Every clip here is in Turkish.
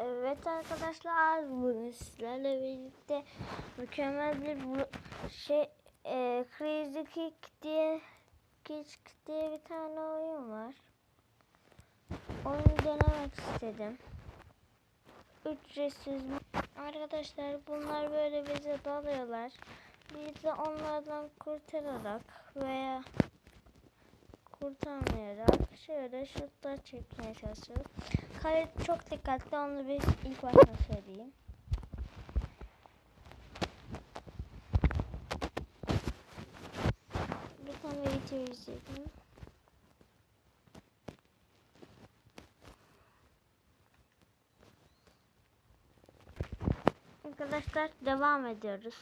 Evet arkadaşlar bugün sizlerle birlikte mükemmel bir şey e, Crazy Kick diye Kick diye bir tane oyun var. Onu denemek istedim. Ücretsiz. Arkadaşlar bunlar böyle bize dalıyorlar. Biz de onlardan kurtararak veya kurtarmayarak şöyle şutlar çekmeye çalışıyoruz. Kale çok dikkatli onu bir ilk başta söyleyeyim. Bir tane video izledim. Arkadaşlar devam ediyoruz.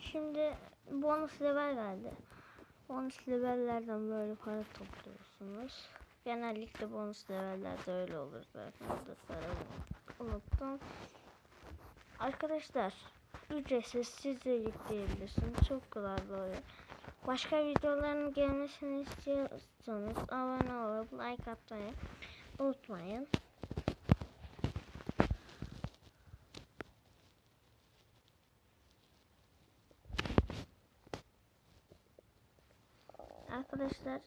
Şimdi bonus level geldi. Bonus levellerden böyle para topluyorsunuz. Genellikle bonus levellerde öyle olur zaten. Unuttum. Arkadaşlar ücretsiz siz de yükleyebilirsiniz. Çok kolay oyun. Başka videoların gelmesini istiyorsanız abone olup like atmayı unutmayın. Arkadaşlar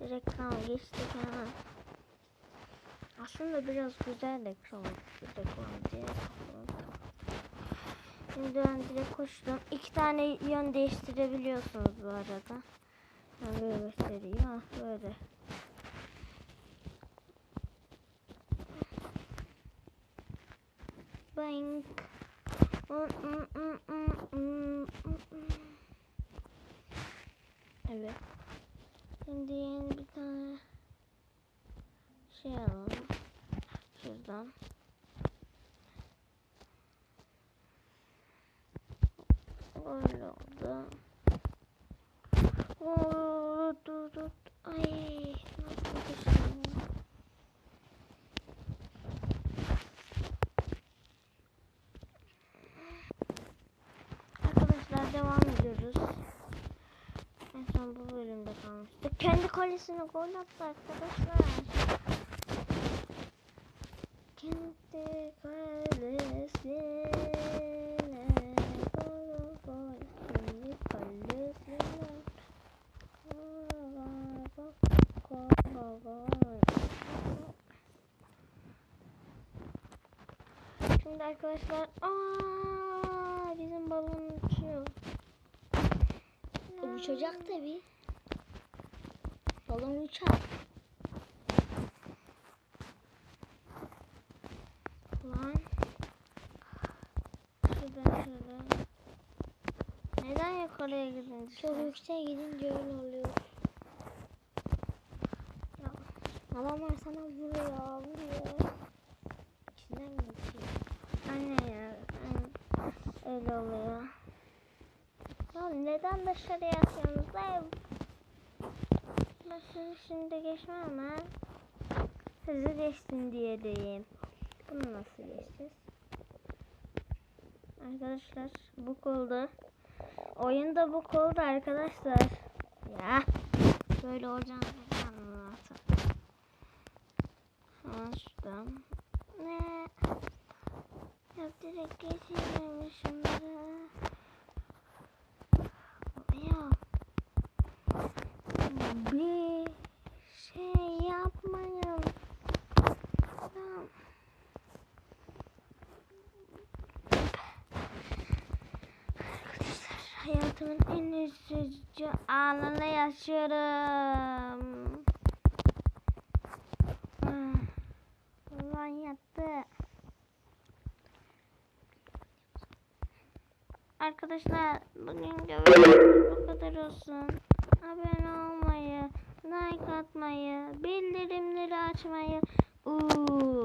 bir reklam geçtik hemen. Aslında biraz güzel reklam, reklam diye. Şimdi ben direkt koştum. İki tane yön değiştirebiliyorsunuz bu arada. Ben böyle göstereyim. Ha böyle. Bank. Evet. Şimdi yeni bir tane şey alalım. Şuradan. Öyle oldu. Oo, dur dur. Ay, nasıl düştüm? Arkadaşlar devam ediyoruz. En son bu bölümde kalmıştık. Kendi kalesine gol attı arkadaşlar. Kendi kalesine gol gol. Kendi kalesine gol gol gol. Şimdi arkadaşlar aa bizim balon uçuyor. Uçacak tabi. Balon uçar. Lan. Şuradan şöyle. Neden yukarıya gidince? Çok yükseğe gidince öyle oluyor. Ya, Adamlar sana vuruyor, vuruyor. İçinden geçiyor. Anne ya. ben- Öyle oluyor. Ya neden dışarıya atıyorsunuz? Ben şimdi geçmem ha. Hızlı geçtin diye diyeyim. Bunu nasıl geçeceğiz? Arkadaşlar bu oldu. Oyunda bu oldu arkadaşlar. Ya. Böyle olacağını zaten. Hemen. Ne? Ya direkt geçiyorum şunları. Ya. Bir şey yapmayın. Arkadaşlar hayatımın en üzücü anını yaşıyorum. Ah, Ulan yattı. Arkadaşlar bugün videomuz bu kadar olsun. Abone olmayı, like atmayı, bildirimleri açmayı unutmayın.